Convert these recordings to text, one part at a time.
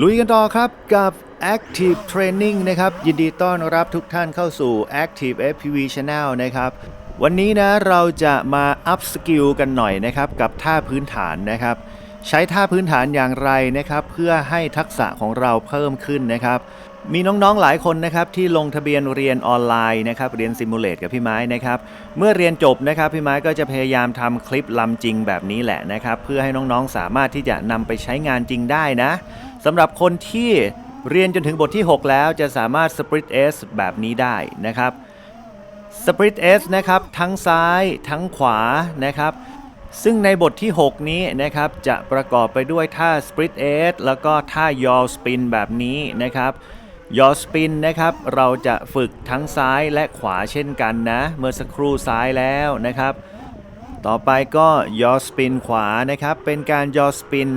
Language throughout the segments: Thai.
ลุยกันต่อครับกับ Active Training นะครับ ยินดีต้อนรับทุกท่านเข้าสู่ Active FPV Channel นะครับ วันนี้นะเราจะมา up skill กันหน่อยนะครับกับท่าพื้นฐานนะครับ ใช้ท่าพื้นฐานอย่างไรนะครับ เพื่อให้ทักษะของเราเพิ่มขึ้นนะครับ มีน้องๆหลายคนนะครับที่ลงทะเบียนเรียนออนไลน์นะครับเรียนซิมูเลตกับพี่ไม้นะครับเมื่อเรียนจบนะครับพี่ไม้ก็จะพยายามทำคลิปลำจริงแบบนี้แหละนะครับ เพื่อให้น้องๆสามารถที่จะนำไปใช้งานจริงได้นะ สำหรับคนที่เรียนจนถึงบทที่ 6 แล้วจะสามารถ Split S แบบนี้ได้นะครับ Split S นะครับทั้งซ้ายทั้งขวานะครับ ซึ่งในบทที่ 6 นี้นะครับจะประกอบไปด้วยท่า Split S แล้วก็ท่า Yaw Spin แบบนี้นะครับ Yaw Spin นะครับเราจะฝึกทั้งซ้ายและขวาเช่นกันนะ เมื่อสักครู่ซ้ายแล้วนะครับ ต่อไปก็ Yaw Spin ขวานะครับเป็นการ Yaw Spin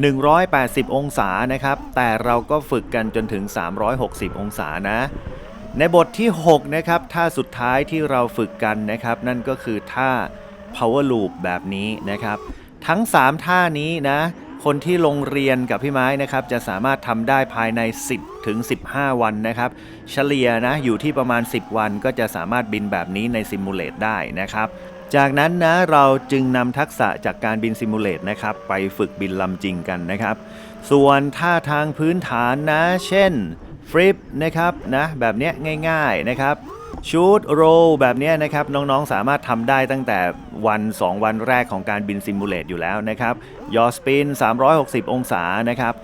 180 องศานะครับ แต่เราก็ฝึกกันจนถึง 360 องศานะ ในบทที่ 6 นะครับท่าสุดท้ายที่เราฝึกกันนะครับ นั่นก็คือท่า power loop แบบนี้นะครับ ทั้ง 3 ท่านี้นะ คนที่ลงเรียนกับพี่ไม้นะครับ จะสามารถทำได้ภายใน 10 ถึง 15 วันนะครับ เฉลี่ยนะอยู่ที่ประมาณ 10 วันก็จะสามารถบินแบบนี้ในซิมูเลตได้นะครับ จากนั้นนะเราจึงนำทักษะจากการบินซิมูเลตนะครับไปฝึกบินลำจริงกันนะครับ ส่วนท่าทางพื้นฐานนะ เช่นฟลิปนะครับนะแบบเนี้ยง่ายๆนะครับชูดโรแบบนี้นะครับน้องๆสามารถทำได้ตั้งแต่วัน 2 วันแรกของการบินซิมูเลตอยู่แล้วนะครับยอสปิน 360 องศานะครับ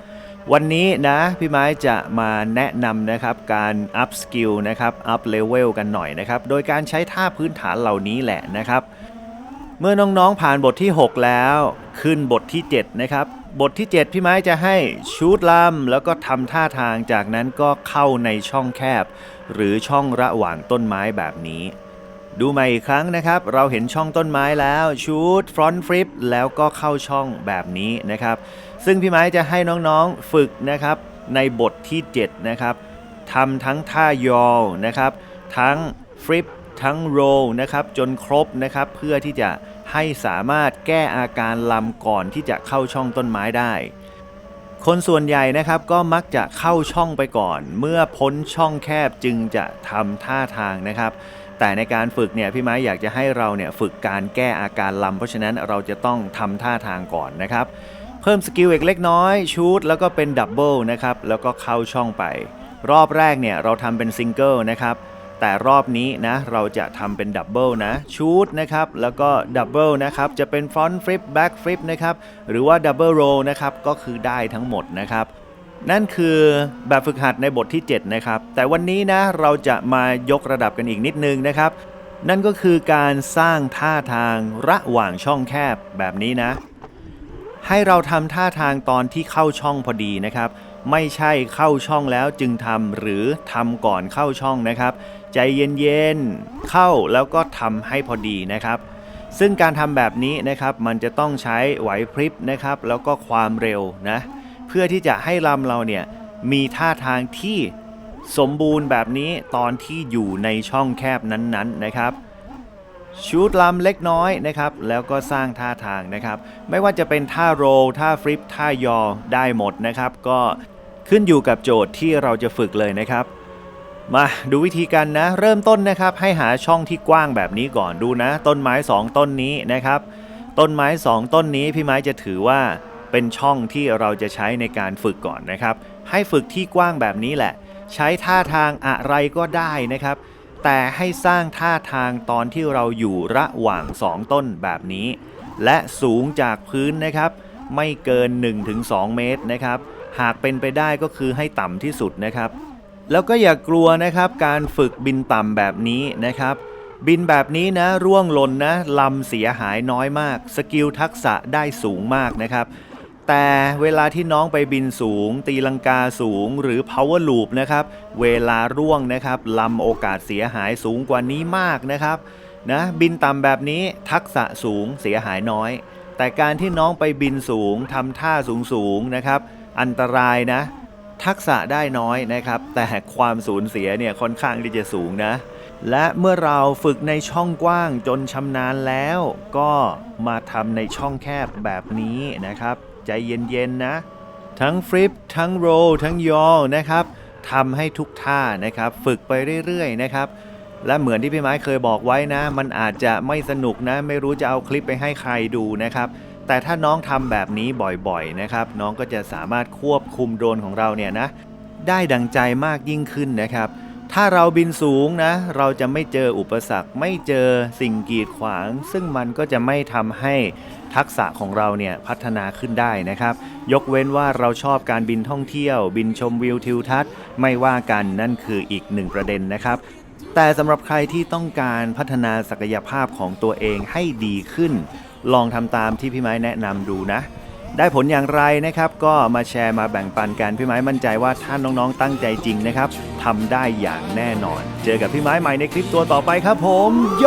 วันนี้นะพี่ไม้จะมาแนะนำนะครับการ up skill นะครับ up level กันหน่อยนะครับ โดยการใช้ท่าพื้นฐานเหล่านี้แหละนะครับ เมื่อน้องๆผ่านบทที่ 6 แล้ว ขึ้นบทที่ 7 นะครับ บทที่ 7 พี่ไม้จะให้ชูดลำแล้วก็ทำท่าทางจากนั้นก็เข้าในช่องแคบ หรือช่องระหว่างต้นไม้แบบนี้ ดูใหม่อีกครั้งนะครับ เราเห็นช่องต้นไม้แล้วชูดฟรอนต์ฟลิปแล้วก็เข้าช่องแบบนี้นะครับ ซึ่งพี่ไม้จะให้น้องๆฝึกนะครับ ในบทที่ 7 นะครับทำทั้งท่ายอลนะครับ ทั้งฟลิป ทั้งโรลนะครับจนครบนะครับเพื่อที่จะให้สามารถแก้อาการลำก่อนที่จะเข้าช่องต้นไม้ได้ คนส่วนใหญ่นะครับก็มักจะเข้าช่องไปก่อน เมื่อพ้นช่องแคบจึงจะทำท่าทางนะครับ แต่ในการฝึกเนี่ยพี่ไม้อยากจะให้เราเนี่ยฝึกการแก้อาการลำเพราะฉะนั้นเราจะต้องทำท่าทางก่อนนะครับ เพิ่มสกิลอีกเล็กน้อยชูดแล้วก็เป็นดับเบิลนะครับแล้วก็เข้าช่องไป รอบแรกเนี่ยเราทำเป็นซิงเกิลนะครับ แต่รอบนี้นะเราจะทำเป็นดับเบิลนะชูดนะครับแล้วก็ดับเบิลนะครับจะเป็นฟรอนต์ฟลิปแบ็กฟลิปนะครับหรือว่าดับเบิลโรนะครับก็คือได้ทั้งหมดนะครับนั่นคือแบบฝึกหัดในบทที่ 7 นะครับ แต่วันนี้นะเราจะมายกระดับกันอีกนิดนึงนะครับ นั่นก็คือการสร้างท่าทางระหว่างช่องแคบแบบนี้นะ ให้เราทำท่าทางตอนที่เข้าช่องพอดีนะครับ ไม่ใช่เข้าช่องแล้วจึงทำหรือทำก่อนเข้าช่องนะครับ ใจเย็นๆเข้าแล้วก็ทำให้พอดีนะครับ ซึ่งการทำแบบนี้นะครับมันจะต้องใช้ไหวพริบนะครับ แล้วก็ความเร็วนะเพื่อที่จะให้ลำเราเนี่ยมีท่าทางที่สมบูรณ์แบบนี้ตอนที่อยู่ในช่องแคบนั้นๆนะครับ ชูดลำเล็กน้อยนะครับ แล้วก็สร้างท่าทางนะครับ ไม่ว่าจะเป็นท่าโรลท่าฟลิปท่ายอได้หมดนะครับ ก็ ขึ้นอยู่กับโจทย์ที่เราจะฝึกเลยนะครับ มาดูวิธีการนะ เริ่มต้นนะครับ ให้หาช่องที่กว้างแบบนี้ก่อนดูนะ ต้นไม้ 2 ต้นนี้นะครับ ต้นไม้ 2 ต้นนี้พี่ไม้จะถือว่าเป็นช่องที่เราจะใช้ในการฝึกก่อนนะครับ ให้ฝึกที่กว้างแบบนี้แหละ ใช้ท่าทางอะไรก็ได้นะครับ แต่ให้สร้างท่าทางตอนที่เราอยู่ระหว่าง 2 ต้นแบบนี้ และสูงจากพื้นนะครับ ไม่เกิน 1-2 เมตรนะครับ หากเป็นไปได้ก็คือให้ต่ำที่สุดนะครับ แล้วก็อย่ากลัวนะครับการฝึกบินต่ำแบบนี้นะครับ บินแบบนี้นะร่วงหล่นนะลำเสียหายน้อยมาก สกิลทักษะได้สูงมากนะครับ แต่เวลาที่น้องไปบินสูง ตีลังกาสูงหรือ power loop นะครับ เวลาร่วงนะครับลำโอกาสเสียหายสูงกว่านี้มากนะครับนะบินต่ำแบบนี้ทักษะสูงเสียหายน้อย แต่การที่น้องไปบินสูงทำท่าสูงสูงๆนะครับ อันตรายนะ ทักษะได้น้อยนะครับ แต่ความสูญเสียเนี่ยค่อนข้างที่จะสูงนะ และเมื่อเราฝึกในช่องกว้างจนชำนาญแล้ว ก็มาทำในช่องแคบแบบนี้นะครับ ใจเย็นๆนะ ทั้งฟลิปทั้งโรลทั้งยอลนะครับทำให้ทุกท่านะครับ ฝึกไปเรื่อยๆนะครับและเหมือนที่พี่ไม้เคยบอกไว้นะ มันอาจจะไม่สนุกนะ ไม่รู้จะเอาคลิปไปให้ใครดูนะครับ แต่ถ้าน้องทำแบบนี้บ่อยๆนะครับ น้องก็จะสามารถควบคุมโดรนของเราเนี่ยนะได้ดังใจมากยิ่งขึ้นนะครับ ถ้าเราบินสูงนะ เราจะไม่เจออุปสรรค ไม่เจอสิ่งกีดขวาง ซึ่งมันก็จะไม่ทำให้ทักษะของเราเนี่ยพัฒนาขึ้นได้นะครับ ยกเว้นว่าเราชอบการบินท่องเที่ยว บินชมวิวทิวทัศน์ไม่ว่ากันนั่นคืออีกหนึ่งประเด็นนะครับ แต่สำหรับใครที่ต้องการพัฒนาศักยภาพของตัวเองให้ดีขึ้น ลองทำตามที่พี่ไม้แนะนำดูนะ ได้ผลอย่างไรนะครับ ก็มาแชร์มาแบ่งปันกันพี่ไม้มั่นใจว่าท่าน้องๆตั้งใจจริงนะครับทำได้อย่างแน่นอน เจอกับพี่ไม้ใหม่ในคลิปตัวต่อไปครับผมโย